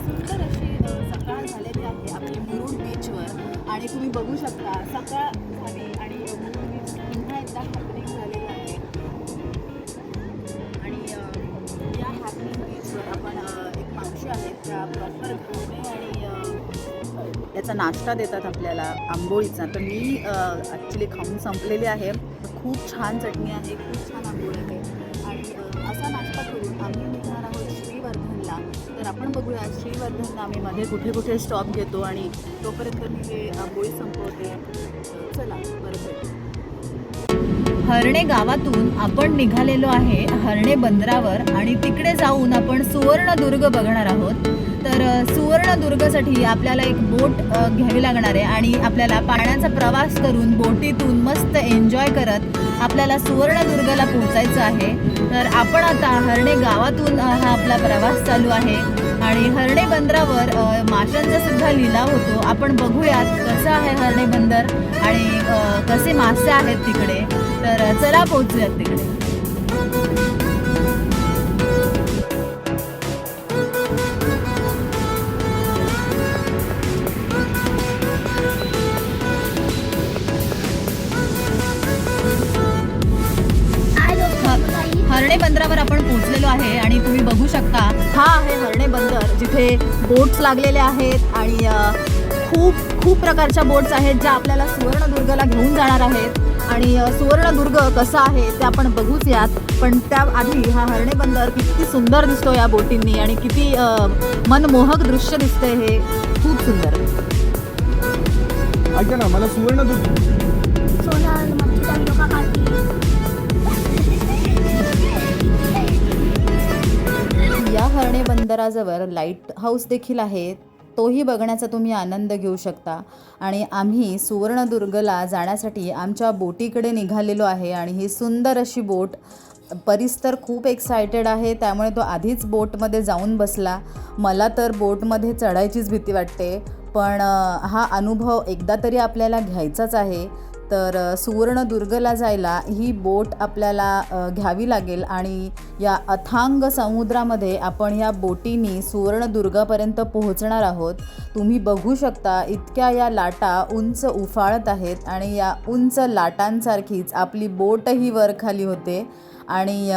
सुंदर अशी सकाळ झालेली आहे आपली मुरुड बीचवर आणि तुम्ही बघू शकता सकाळ झाली आणि मुरुड बीच पुन्हा एकदा हॅपनिंग झालेलं आहे. आणि या हॅपनिंग बीचवर आपण एक मावशी आहेत त्या प्रॉपर घोडे आणि याचा नाश्ता देतात आपल्याला आंबोळीचा. तर मी ॲक्च्युली खाऊन संपलेली आहे. खूप छान चटणी आहे खूप छान आंबोळी आहे. आपण बघूया श्रीवर्धन आम्ही मध्ये कुठे कुठे स्टॉप घेतो आणि तोपर्यंत मी हे आंबोळी संपवते. चला परत हरणे गावातून आपण निघालेलो आहे हरणे बंदरावर आणि तिकडे जाऊन आपण सुवर्णदुर्ग बघणार आहोत. तर सुवर्णदुर्गसाठी आपल्याला एक बोट घ्यावी लागणार आहे आणि आपल्याला पाण्याचा प्रवास करून बोटीतून मस्त एन्जॉय करत आपल्याला सुवर्णदुर्गला पोहोचायचं आहे. तर आपण आता हरणे गावातून हा आपला प्रवास चालू आहे. आणि हरणे बंदरावर माशांचा सुद्धा लिलाव होतो. आपण बघूयात कसं आहे हरणे बंदर आणि कसे मासे आहेत तिकडे. तर चला पोहोचूयात तिकडे. हरणे बंदरावर आपण पोहोचलेलो आहे आणि तुम्ही शकता. हा आहे हरणे बंदर जिथे बोट्स लागलेले आहेत आणि खूप खूप प्रकारच्या बोट्स आहेत ज्या आपल्याला सुवर्णदुर्गला घेऊन जाणार आहेत. आणि सुवर्णदुर्ग कसा आहे ते आपण बघूच यात. पण त्याआधी हा हरणे बंदर किती सुंदर दिसतो या बोटींनी आणि किती मनमोहक दृश्य दिसते हे. खूप सुंदर. ऐका ना मला सुवर्ण हरणे बंदराजवळ लाइट हाऊस देखील आहे. तोही बघण्याचा तुम्ही आनंद घेऊ शकता. आणि आम्ही सुवर्णदुर्गला जाण्यासाठी आमच्या बोटीकडे निघालेलो आहे आणि ही सुंदर अशी बोट परीस तर खूप एक्सायटेड आहे. त्यामुळे तो आधीच बोटमध्ये जाऊन बसला. मला तर बोटमध्ये चढायचीच भीती वाटते. पण हा अनुभव एकदा तरी आपल्याला घ्यायचाच आहे. तर सुवर्णदुर्गला जायला ही बोट आपल्याला घ्यावी लागेल आणि या अथांग समुद्रामध्ये आपण या बोटीनी सुवर्णदुर्गापर्यंत पोहोचणार आहोत. तुम्ही बघू शकता इतक्या या लाटा उंच उफाळत आहेत आणि या उंच लाटांसारखीच आपली बोटही वर खाली होते. आणि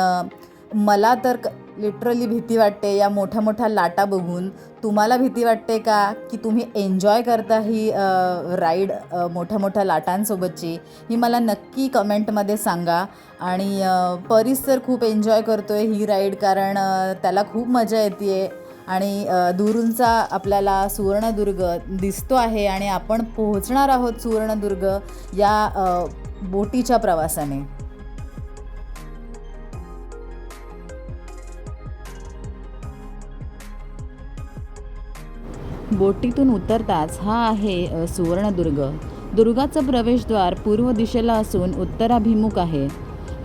मला तर लिटरली भीती वाटते या मोठ्या मोठ्या लाटा बघून. तुम्हाला भीती वाटते का की तुम्ही एन्जॉय करता ही राईड मोठ्या मोठ्या लाटांसोबतची? ही मला नक्की कमेंटमध्ये सांगा. आणि परिसर परीस तर खूप एन्जॉय करतो आहे ही राईड कारण त्याला खूप मजा येते आणि दुरूनचा आपल्याला सुवर्णदुर्ग दिसतो आहे आणि आपण पोहोचणार आहोत सुवर्णदुर्ग या बोटीच्या प्रवासाने. बोटीतून उतरताच हा आहे सुवर्णदुर्ग. दुर्गाचं प्रवेशद्वार पूर्व दिशेला असून उत्तराभिमुख आहे.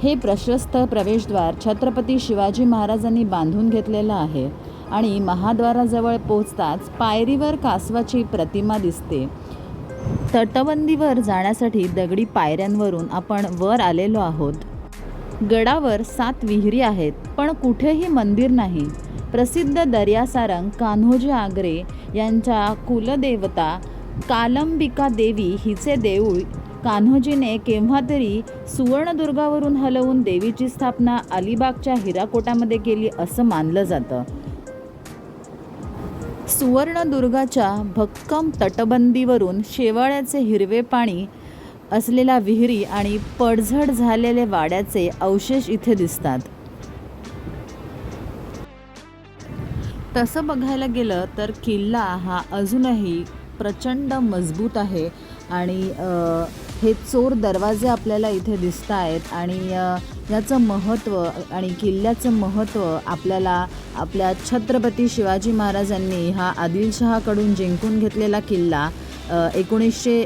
हे प्रशस्त प्रवेशद्वार छत्रपती शिवाजी महाराजांनी बांधून घेतलेलं आहे आणि महाद्वाराजवळ पोचताच पायरीवर कासवाची प्रतिमा दिसते. तटबंदीवर जाण्यासाठी दगडी पायऱ्यांवरून आपण वर आलेलो आहोत. गडावर सात विहिरी आहेत पण कुठेही मंदिर नाही. प्रसिद्ध दर्यासारंग कान्होजी आगरे यांच्या कुलदेवता कालंबिका देवी हिचे देऊळ कान्होजीने केव्हा तरी सुवर्णदुर्गावरून हलवून देवीची स्थापना अलिबागच्या हिराकोटामध्ये केली असं मानलं जातं. सुवर्णदुर्गाच्या भक्कम तटबंदीवरून शेवाळ्याचे हिरवे पाणी असलेल्या विहिरी आणि पडझड झालेले वाड्याचे अवशेष इथे दिसतात. तसं बघायला गेलं तर किल्ला हा अजूनही प्रचंड मजबूत आहे. आणि हे चोर दरवाजे आपल्याला इथे दिसत आहेत. आणि याचं महत्त्व आणि किल्ल्याचं महत्त्व आपल्याला आपल्या छत्रपती शिवाजी महाराजांनी हा आदिलशहाकडून जिंकून घेतलेला किल्ला एकोणीसशे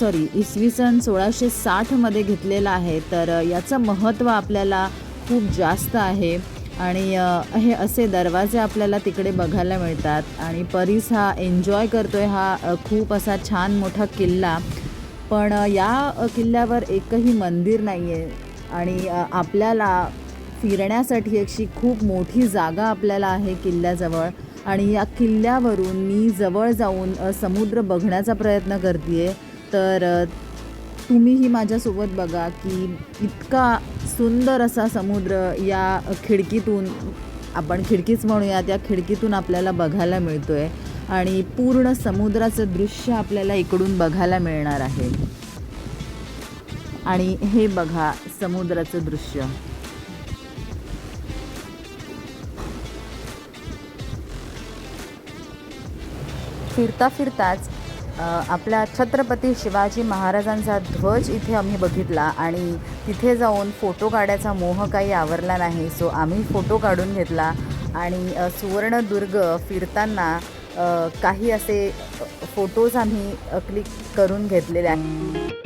सॉरी इसवी सन सोळाशे साठमध्ये घेतलेला आहे. तर याचं महत्त्व आपल्याला खूप जास्त आहे. आणि हे असे दरवाजे आपल्याला तिकडे बघायला मिळतात. आणि परीस हा एन्जॉय करतो आहे हा खूप असा छान मोठा किल्ला. पण या किल्ल्यावर एकही मंदिर नाही आहे आणि आपल्याला फिरण्यासाठी अशी खूप मोठी जागा आपल्याला आहे किल्ल्याजवळ. आणि या किल्ल्यावरून मी जवळ जाऊन समुद्र बघण्याचा प्रयत्न करते आहे तर तुम्हीही माझ्यासोबत बघा की इतका सुंदर असा समुद्र या खिडकीतून आपण खिडकीच म्हणूया त्या खिडकीतून आपल्याला बघायला मिळतो आहे आणि पूर्ण समुद्राचं दृश्य आपल्याला इकडून बघायला मिळणार आहे. आणि हे बघा समुद्राचं दृश्य. फिरता फिरताच आपल्या छत्रपती शिवाजी महाराजांचा ध्वज इथे आम्ही बघितला आणि तिथे जाऊन फोटो काढायचा मोह काही आवरला नाही. सो आम्ही फोटो काढून घेतला आणि सुवर्णदुर्ग फिरताना काही असे फोटोज आम्ही क्लिक करून घेतलेले आहेत.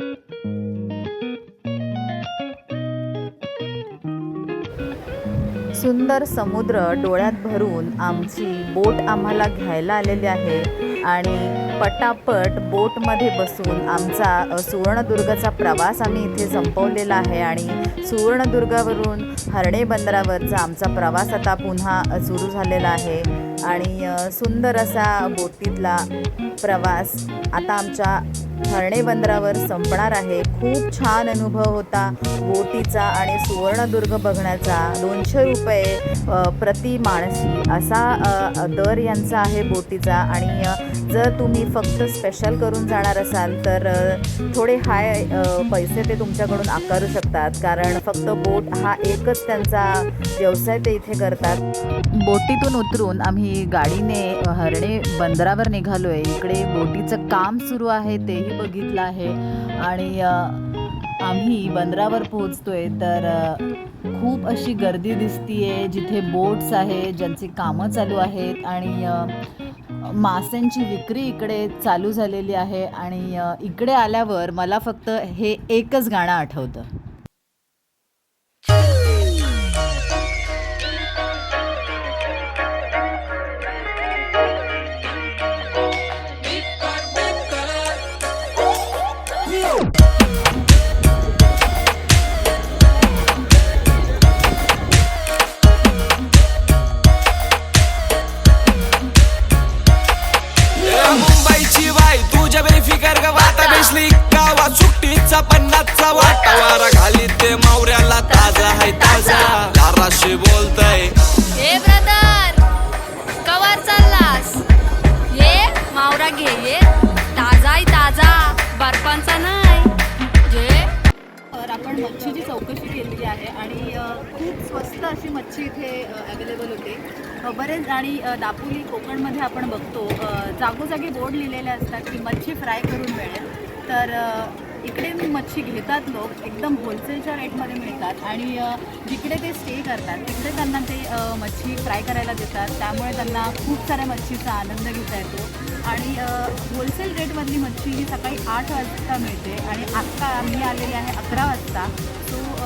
सुंदर समुद्र डोळ्यात भरून आमची बोट आम्हाला घ्यायला आलेली आहे आणि पटापट बोटमध्ये बसून आमचा सुवर्णदुर्गचा प्रवास आम्ही इथे संपवलेला आहे आणि सुवर्णदुर्गावरून हर्णे बंदरावरचा आमचा प्रवास आता पुन्हा सुरू झालेला आहे. आणि सुंदर असा बोटीतला प्रवास आता आमच्या हरणे बंदरावर संपणार आहे. खूप छान अनुभव होता. बोटीचा आणि सुवर्णदुर्ग बघण्याचा. दोनशे रुपये प्रति माणसी. असा दर यांचा आहे बोटीचा. आणि जर तुम्ही फक्त स्पेशल करून जाणार असाल तर थोडे हाय पैसे ते तुमच्याकडून आकारू शकतात. कारण फक्त बोट हा एकच त्यांचा व्यवसाय ते इथे करतात. बोटीतून उतरून आम्ही गाडीने हरणे बंदरावर निघालो आहे इकडे बोटीचं काम सुरू आहे तेही बघितलं आहे. आणि आम्ही बंदरावर पोहोचतोय तर खूप अशी गर्दी दिसतीये जिथे बोट्स आहे ज्यांची कामं चालू आहेत. आणि मास्यांची विक्री इकडे चालू झालेली आहे. आणि इकडे आल्यावर मला फक्त हे एकच गाणं आठवतं. स्वस्त अशी मच्छी इथे अवेलेबल होते. बरेच आणि दापोली कोकणमध्ये आपण बघतो जागोजागी बोर्ड लिहिलेले असतात की मच्छी फ्राय करून मिळेल. तर इकडे मच्छी घेतात लोक एकदम होलसेलच्या रेटमध्ये मिळतात आणि जिकडे ते स्टे करतात तिकडे त्यांना ते मच्छी फ्राय करायला देतात. त्यामुळे त्यांना खूप साऱ्या मच्छीचा आनंद घेता येतो. आणि होलसेल रेटमधली मच्छी ही सकाळी आठ वाजता मिळते आणि आत्ता मी आलेली आहे अकरा वाजता.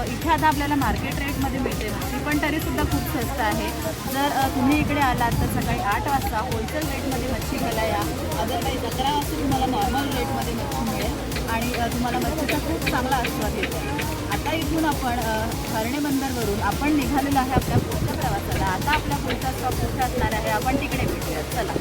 इथे आता आपल्याला मार्केट रेटमध्ये मिळते. ती पण तरीसुद्धा खूप स्वस्त आहे. जर तुम्ही इकडे आलात तर सकाळी आठ वाजता होलसेल रेटमध्ये मच्छी घ्यायला या. अदरवाईज अकरा वाजता तुम्हाला नॉर्मल रेटमध्ये मच्छी मिळेल. आणि तुम्हाला मच्छीचा खूप चांगला आस्वाद येतो. आता इथून आपण हरणे हर्णे बंदरवरून आपण निघालेलो आहे आपल्या पुढच्या प्रवासाला. आता आपल्या पुढचा स्टॉप कुठे असणार आहे? आपण तिकडे भेटूयात. चला.